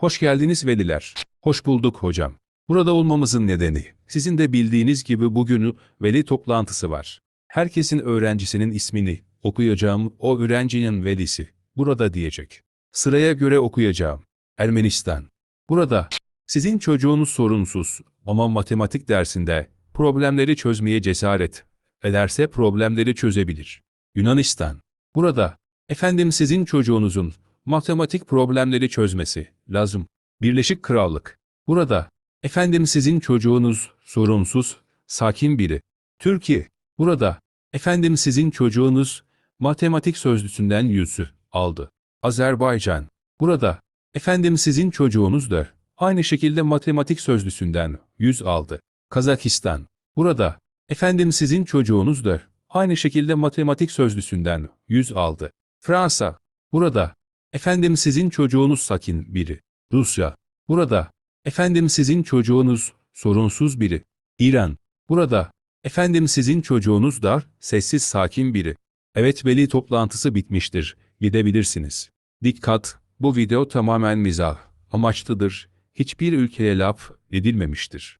Hoş geldiniz veliler. Hoş bulduk hocam. Burada olmamızın nedeni, sizin de bildiğiniz gibi bugün veli toplantısı var. Herkesin öğrencisinin ismini okuyacağım, o öğrencinin velisi burada diyecek. Sıraya göre okuyacağım. Ermenistan. Burada sizin çocuğunuz sorunsuz ama matematik dersinde problemleri çözmeye cesaret ederse problemleri çözebilir. Yunanistan. Burada efendim sizin çocuğunuzun matematik problemleri çözmesi lazım. Birleşik Krallık. Burada efendim sizin çocuğunuz sorunsuz, sakin biri. Türkiye. Burada efendim sizin çocuğunuz matematik sözlüsünden yüzü aldı. Azerbaycan. Burada efendim sizin çocuğunuz da aynı şekilde matematik sözlüsünden 100 aldı. Kazakistan. Burada efendim sizin çocuğunuz da aynı şekilde matematik sözlüsünden 100 aldı. Fransa. Burada efendim sizin çocuğunuz sakin biri. Rusya. Burada efendim sizin çocuğunuz sorunsuz biri. İran. Burada efendim sizin çocuğunuz da sessiz sakin biri. Evet veli toplantısı bitmiştir. Gidebilirsiniz. Dikkat! Bu video tamamen mizah amaçlıdır. Hiçbir ülkeye laf edilmemiştir.